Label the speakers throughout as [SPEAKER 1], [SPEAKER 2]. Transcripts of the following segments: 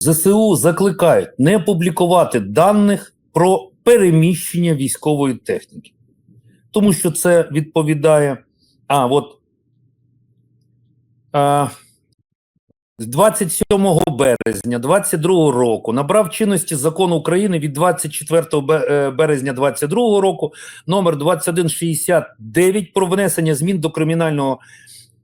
[SPEAKER 1] ЗСУ закликають не публікувати даних про переміщення військової техніки, тому що це відповідає. А, от а, з 27 березня 22 року набрав чинності закон України від 24 е, березня 22 року номер 2169 про внесення змін до кримінального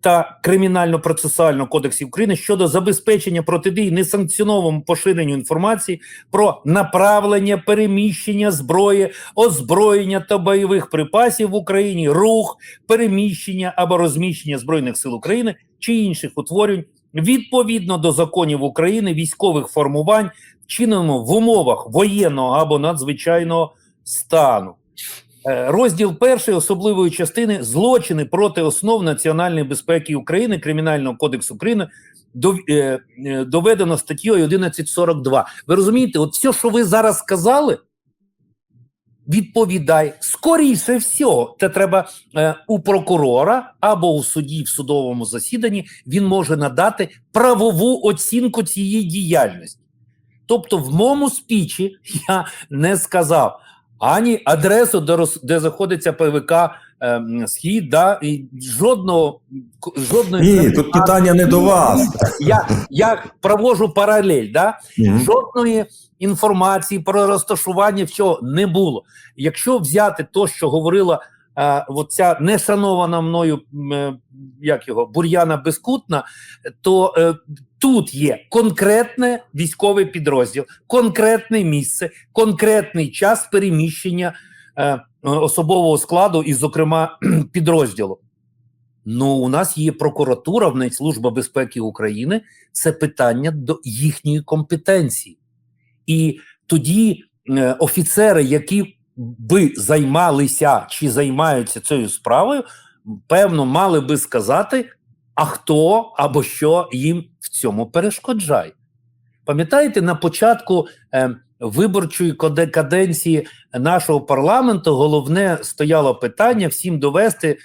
[SPEAKER 1] та кримінально-процесуального кодексів України щодо забезпечення протидії несанкціонованому поширенню інформації про направлення, переміщення зброї, озброєння та бойових припасів в Україні, рух, переміщення або розміщення збройних сил України чи інших утворень відповідно до законів України, військових формувань, вчинено в умовах воєнного або надзвичайного стану. Е, Розділ перший особливої частини злочини проти основ національної безпеки України Кримінального кодексу України е, е, доведено статтєю 1142. Ви розумієте, от все, що ви зараз сказали, відповідає скоріше всього, це треба у прокурора або у суді в судовому засіданні. Він може надати правову оцінку цієї діяльності. Тобто, в моєму спічі я не сказав ані адресу, де, роз, де знаходиться ПВК ем, Схід, да, і жодного жодної
[SPEAKER 2] Ні, тут питання не до вас.
[SPEAKER 1] Я, я провожу паралель, да?
[SPEAKER 2] Мгм.
[SPEAKER 1] жодної інформації про розташування всього не було. Якщо взяти то, що говорила е, оця нешанована мною м, е, як його бур'яна безкутна, то е, тут є конкретне військовий підрозділ, конкретне місце, конкретний час переміщення е, особового складу і, зокрема, підрозділу. Ну, у нас є прокуратура, в неї Служба безпеки України. Це питання до їхньої компетенції. І тоді е, офіцери, які би займалися чи займаються цією справою, певно, мали би сказати, а хто або що їм в цьому перешкоджає. Пам'ятаєте, на початку е, виборчої каденції нашого парламенту головне стояло питання всім довести,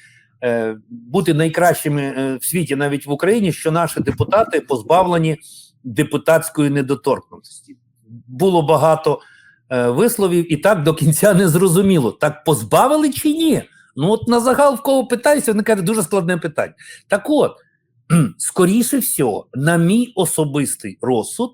[SPEAKER 1] е, бути найкращими е, в світі, навіть в Україні, що наші депутати позбавлені депутатської недоторкності. Було багато е, висловів, і так до кінця не зрозуміло, так позбавили чи ні? Ну, от на загал в кого питаюся, вони кажуть, дуже складне питання. Так от, скоріше всього, на мій особистий розсуд,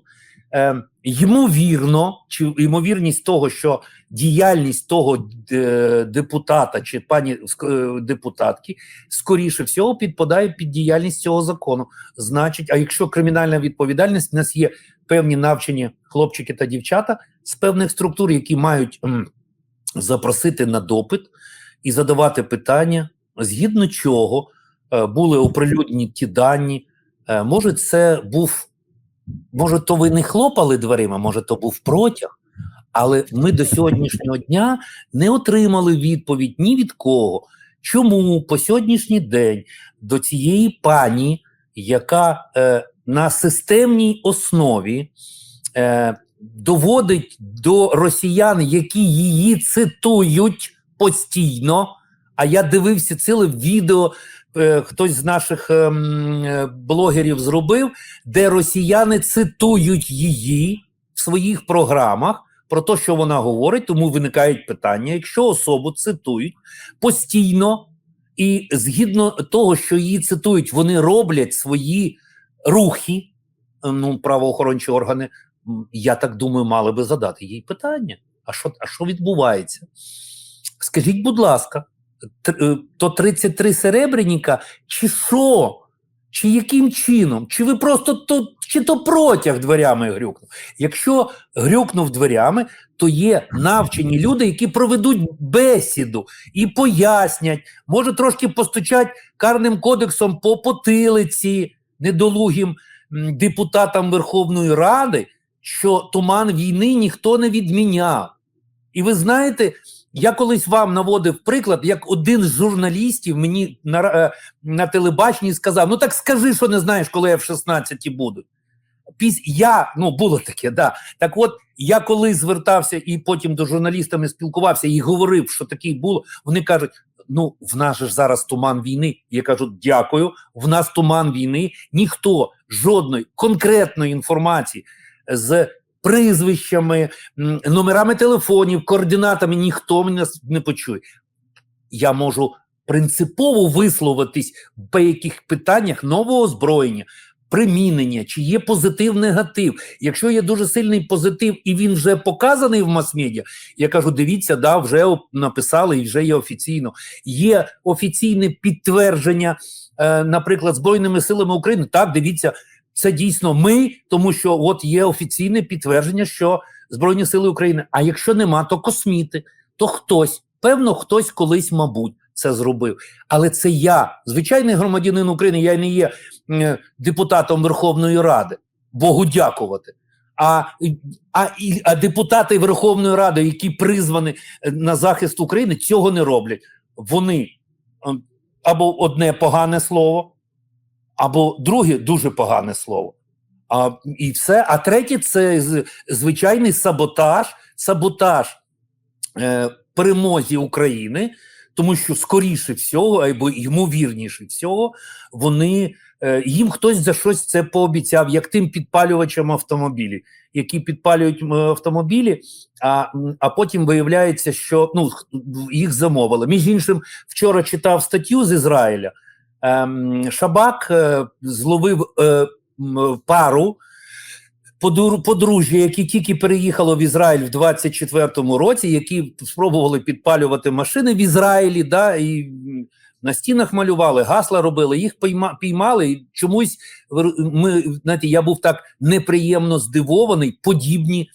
[SPEAKER 1] е, ймовірно, чи ймовірність того, що діяльність того е, депутата чи пані е, депутатки, скоріше всього, підпадає під діяльність цього закону. Значить, а якщо кримінальна відповідальність, у нас є певні навчені хлопчики та дівчата з певних структур, які мають запросити на допит і задавати питання, згідно чого були оприлюднені ті дані. Е, може, це був, може, то ви не хлопали дверима, може, то був протяг. Але ми до сьогоднішнього дня не отримали відповідь ні від кого, чому по сьогоднішній день до цієї пані, яка е, на системній основі е, доводить до росіян, які її цитують постійно. А я дивився ціле відео, е, хтось з наших ем, е, блогерів зробив, де росіяни цитують її в своїх програмах про те, що вона говорить, тому виникають питання, якщо особу цитують постійно, і згідно того, що її цитують, вони роблять свої рухи, ну, правоохорончі органи, я так думаю, мали би задати їй питання. А що, а що відбувається? Скажіть, будь ласка, то 33 серебряніка, чи що? Чи яким чином? Чи ви просто то, чи то протяг дверями грюкнув? Якщо грюкнув дверями, то є навчені люди, які проведуть бесіду і пояснять, може трошки постучать карним кодексом по потилиці недолугим депутатам Верховної Ради, що туман війни ніхто не відміняв. І ви знаєте, я колись вам наводив приклад, як один з журналістів мені на, е, на телебаченні сказав: ну так скажи, що не знаєш, коли F-16 будуть. Піс... Я, ну було таке, да. Так от я коли звертався і потім до журналістами спілкувався і говорив, що таке було, вони кажуть: ну, в нас ж зараз туман війни. Я кажу, дякую. В нас туман війни. Ніхто жодної конкретної інформації з прізвищами, номерами телефонів, координатами, ніхто мене не почує. Я можу принципово висловитись в деяких питаннях нового озброєння, примінення, чи є позитив, негатив. Якщо є дуже сильний позитив і він вже показаний в мас-медіа, я кажу: дивіться, да, вже написали і вже є офіційно. Є офіційне підтвердження, е, наприклад, Збройними силами України. Так, дивіться, це дійсно ми, тому що от є офіційне підтвердження, що Збройні сили України. А якщо нема, то косміти, то хтось, певно, хтось колись, мабуть, це зробив. Але це я, звичайний громадянин України, я не є депутатом Верховної Ради. Богу дякувати. А, а, а депутати Верховної Ради, які призвані е, на захист України, цього не роблять. Вони або одне погане слово, або друге дуже погане слово. А, і все. А третє це звичайний саботаж, саботаж е, перемозі України, тому що скоріше всього, або ймовірніше всього, вони е, їм хтось за щось це пообіцяв, як тим підпалювачам автомобілів, які підпалюють автомобілі, а, а потім виявляється, що ну, їх замовили. Між іншим, вчора читав статтю з Ізраїля. Ем, Шабак е, зловив е, пару подру- подружжя, які тільки переїхало в Ізраїль в 24-му році, які спробували підпалювати машини в Ізраїлі, да, і на стінах малювали, гасла робили, їх піймали. І чомусь ми, знаєте, я був так неприємно здивований, подібні,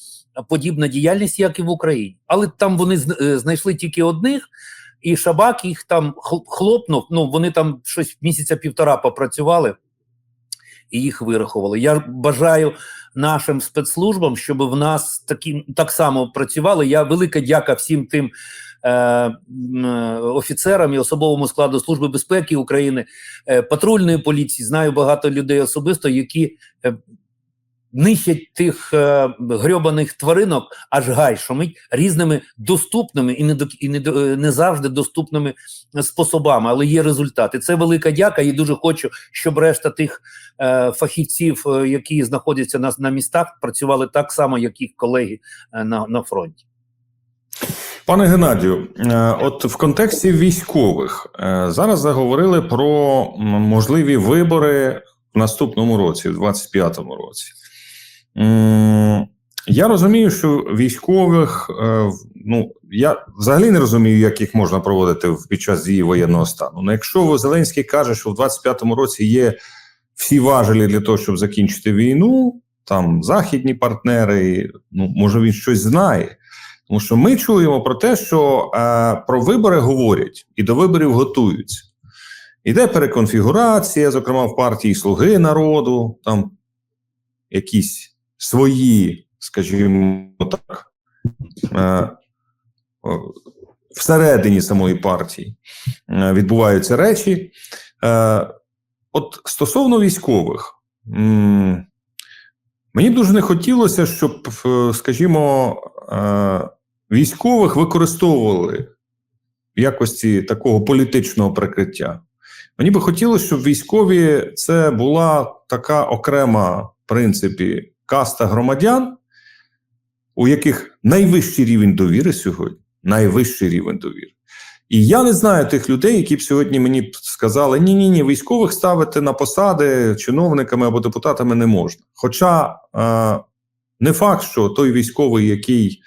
[SPEAKER 1] подібна діяльність, як і в Україні. Але там вони е, знайшли тільки одних. І Шабак їх там хл- хлопнув. Ну вони там щось місяця півтора попрацювали і їх вирахували. Я бажаю нашим спецслужбам, щоб в нас такі так само працювали. Я велика дяка всім тим е, е, офіцерам і особовому складу Служби безпеки України, е, патрульної поліції. Знаю багато людей особисто, які е, нищать тих е, грьобаних тваринок, аж гай шумить різними доступними і не до і не, е, не завжди доступними способами, але є результати. Це велика дяка, і дуже хочу, щоб решта тих е, фахівців, е, які знаходяться на, на містах, працювали так само, як їх колеги е, на, на фронті.
[SPEAKER 2] Пане Геннадію, е, от в контексті військових е, зараз заговорили про можливі вибори в наступному році, в 25-му році. Я розумію, що військових, е, ну я взагалі не розумію, як їх можна проводити під час дії воєнного стану. Ну, якщо Зеленський каже, що в 25-му році є всі важелі для того, щоб закінчити війну, там західні партнери, ну може він щось знає. Тому що ми чуємо про те, що е, про вибори говорять і до виборів готуються. Іде переконфігурація, зокрема в партії Слуги народу, там якісь свої, скажімо так, е, всередині самої партії е, відбуваються речі. Е, от стосовно військових, мені дуже не хотілося, щоб, е, скажімо, е, військових використовували в якості такого політичного прикриття. Мені би хотілося, щоб військові це була така окрема, в принципі, каста громадян, у яких найвищий рівень довіри сьогодні, найвищий рівень довіри. І я не знаю тих людей, які б сьогодні мені сказали: ні, ні, ні, військових ставити на посади чиновниками або депутатами не можна. Хоча е, не факт, що той військовий, який,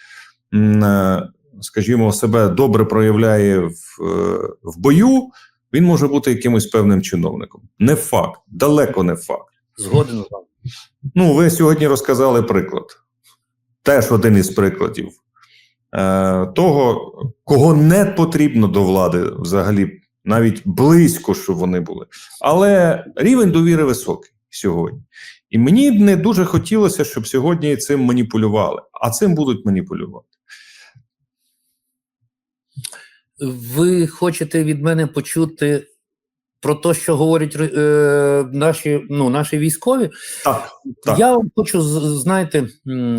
[SPEAKER 2] е, скажімо, себе добре проявляє в, е, в бою, він може бути якимось певним чиновником. Не факт, далеко не факт.
[SPEAKER 1] Згоден з вами.
[SPEAKER 2] Ну, ви сьогодні розказали приклад. Теж один із прикладів е, того, кого не потрібно до влади взагалі, навіть близько, щоб вони були. Але рівень довіри високий сьогодні. І мені б не дуже хотілося, щоб сьогодні цим маніпулювали, а цим будуть маніпулювати.
[SPEAKER 1] Ви хочете від мене почути про те, що говорять е, наші, ну, наші військові?
[SPEAKER 2] Так, так.
[SPEAKER 1] Я вам хочу знаєте,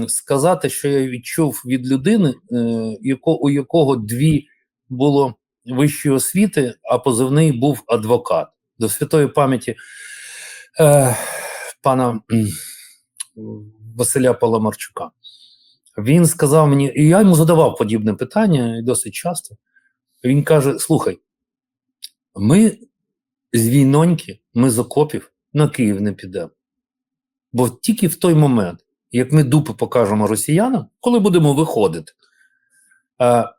[SPEAKER 1] сказати, що я відчув від людини, е, яко, у якого дві було вищої освіти, а позивний був адвокат. До святої пам'яті е, пана Василя Паламарчука. Він сказав мені, і я йому задавав подібне питання і досить часто. Він каже: слухай, ми з війноньки, ми з окопів на Київ не підемо. Бо тільки в той момент, як ми дупи покажемо росіянам, коли будемо виходити, е,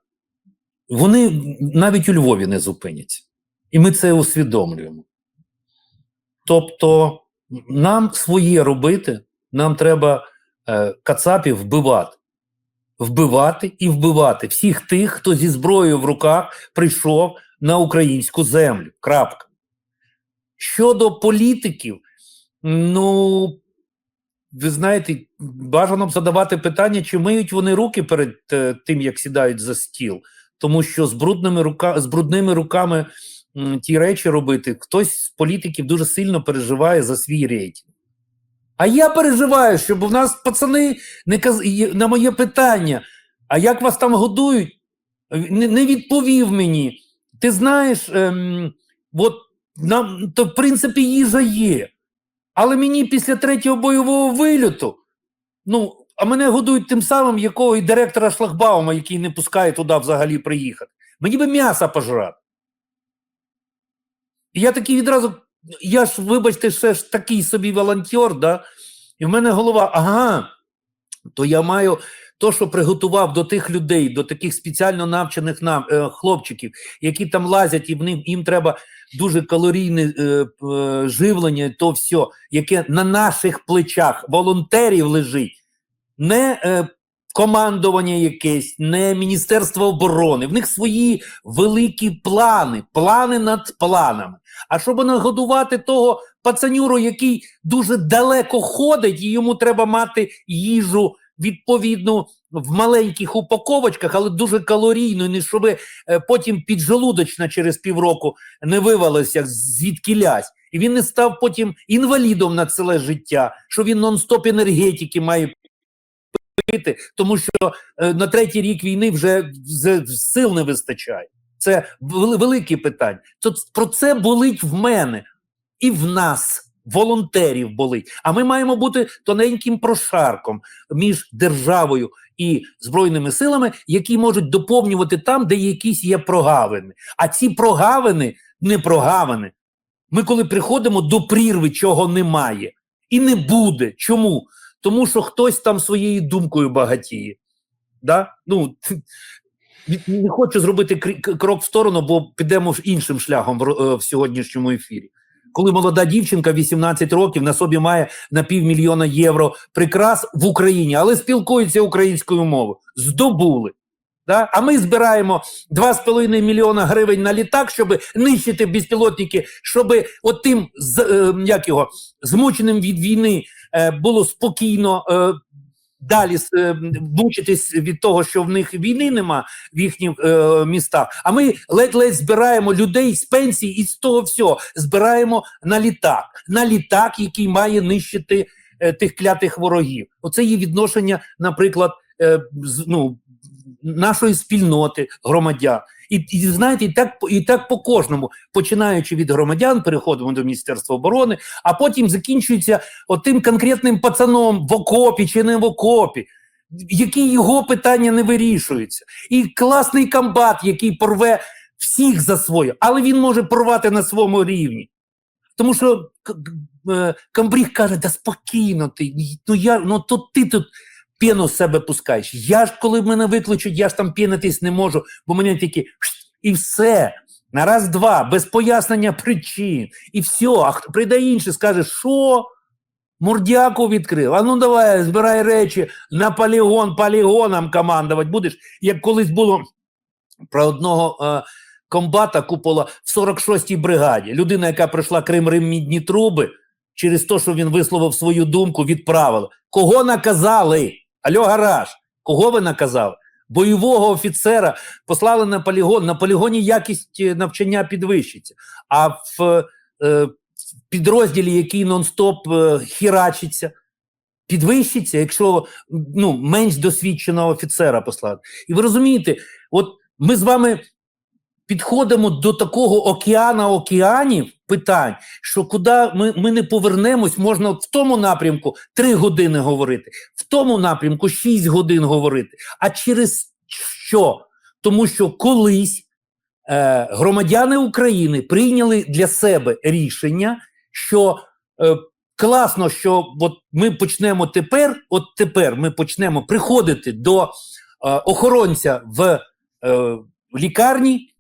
[SPEAKER 1] вони навіть у Львові не зупиняться. І ми це усвідомлюємо. Тобто, нам своє робити, нам треба е, кацапів вбивати. Вбивати і вбивати всіх тих, хто зі зброєю в руках прийшов на українську землю. Крапка. Щодо політиків, ну, ви знаєте, бажано б задавати питання, чи миють вони руки перед е, тим, як сідають за стіл. Тому що з брудними, рука, з брудними руками ті речі робити, хтось з політиків дуже сильно переживає за свій рейтинг. А я переживаю, щоб у нас пацани не каз... на моє питання, а як вас там годують, не, не відповів мені. Ти знаєш, ем, от нам, то в принципі їжа є. Але мені після третього бойового вильоту, ну, а мене годують тим самим, якого і директора шлагбаума, який не пускає туди взагалі приїхати. Мені би м'яса пожрати. І я такий відразу, я ж, вибачте, ще ж такий собі волонтер, да? і в мене голова, ага, то я маю то, що приготував до тих людей, до таких спеціально навчених нам е, хлопчиків, які там лазять, і в них їм треба дуже калорійне е, е, живлення, то все, яке на наших плечах волонтерів лежить, не е, командування якесь, не Міністерство оборони. В них свої великі плани, плани над планами. А щоб нагодувати того пацанюру, який дуже далеко ходить, і йому треба мати їжу відповідну в маленьких упаковочках, але дуже калорійну, не щоб е, потім піджелудочна через півроку не вивалася звідки лясь. І він не став потім інвалідом на ціле життя, що він нон-стоп енергетики має пити, тому що е, на третій рік війни вже сил не вистачає. Це вели- велике питання. То про це болить в мене і в нас. Волонтерів болить, а ми маємо бути тоненьким прошарком між державою і збройними силами, які можуть доповнювати там, де якісь є прогавини. А ці прогавини не прогавини. Ми коли приходимо до прірви, чого немає, і не буде. Чому? Тому що хтось там своєю думкою багатіє. Да? Ну, не хочу зробити крок в сторону, бо підемо іншим шляхом в, е, в сьогоднішньому ефірі. Коли молода дівчинка 18 років на собі має на півмільйона євро прикрас в Україні, але спілкується українською мовою, здобули. Да? А ми збираємо 2,5 мільйона гривень на літак, щоб нищити безпілотники, щоб от тим з, е, як його, змученим від війни е, було спокійно е, далі е, мучитись від того, що в них війни нема в їхніх е, містах. А ми ледь-ледь збираємо людей з пенсії і з того всього збираємо на літак, на літак, який має нищити е, тих клятих ворогів. Оце є відношення, наприклад, е, з, ну, нашої спільноти громадян. І, і знаєте, і так, і так по кожному, починаючи від громадян, переходимо до Міністерства оборони, а потім закінчується отим конкретним пацаном в окопі чи не в окопі, які його питання не вирішуються. І класний комбат, який порве всіх за своє, але він може порвати на своєму рівні. Тому що е, комбріг каже, да спокійно ти, ну я ну то ти тут пену з себе пускаєш. Я ж, коли мене викличуть, я ж там пінитись не можу, бо мене тільки і все. На раз-два, без пояснення причин. І все. А хто прийде інший, скаже, що? Мордяку відкрив. А ну давай, збирай речі на полігон, полігоном командувати будеш. Як колись було про одного е, комбата купола в 46-й бригаді. Людина, яка пройшла Крим Рим мідні труби, через те, що він висловив свою думку, відправили. Кого наказали? Альо, гараж, кого ви наказали? Бойового офіцера послали на полігон. На полігоні якість е, навчання підвищиться. А в е, підрозділі, який нон-стоп е, хірачиться, підвищиться, якщо ну, менш досвідченого офіцера послати. І ви розумієте, от ми з вами підходимо до такого океана океанів питань, що куди ми, ми не повернемось, можна в тому напрямку 3 години говорити, в тому напрямку 6 годин говорити. А через що? Тому що колись е, громадяни України прийняли для себе рішення, що е, класно, що от ми почнемо тепер, от тепер ми почнемо приходити до е, охоронця в, е, в лікарні,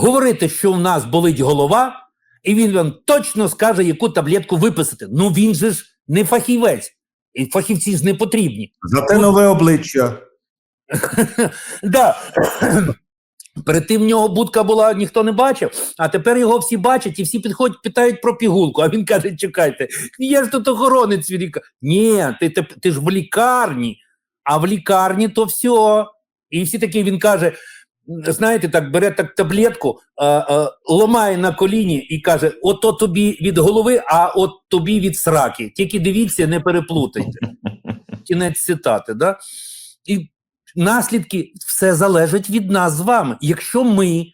[SPEAKER 1] говорити, що в нас болить голова, і він вам точно скаже, яку таблетку виписати. Ну він же ж не фахівець, і фахівці ж не потрібні.
[SPEAKER 3] Зате нове обличчя.
[SPEAKER 1] да. Перед тим в нього будка була, ніхто не бачив, а тепер його всі бачать і всі підходять, питають про пігулку. А він каже: чекайте, я ж тут охоронець від. Ні, ти, ти, ти ж в лікарні, а в лікарні то все. І всі такі він каже: знаєте, так бере так таблетку, а, а, ломає на коліні і каже: ото тобі від голови, а от тобі від сраки. Тільки дивіться, не переплутайте. Кінець цитати. Да? І наслідки все залежить від нас з вами. Якщо ми,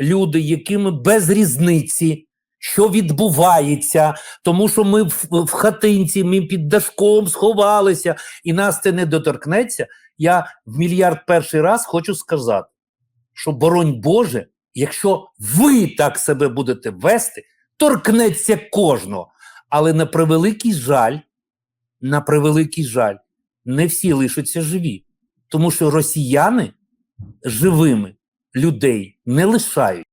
[SPEAKER 1] люди, якими без різниці, що відбувається, тому що ми в, в хатинці, ми під дашком сховалися, і нас це не доторкнеться. Я в мільярд перший раз хочу сказати, що боронь Боже, якщо ви так себе будете вести, торкнеться кожного. Але на превеликий жаль, на превеликий жаль, не всі лишаться живі. Тому що росіяни живими людей не лишають.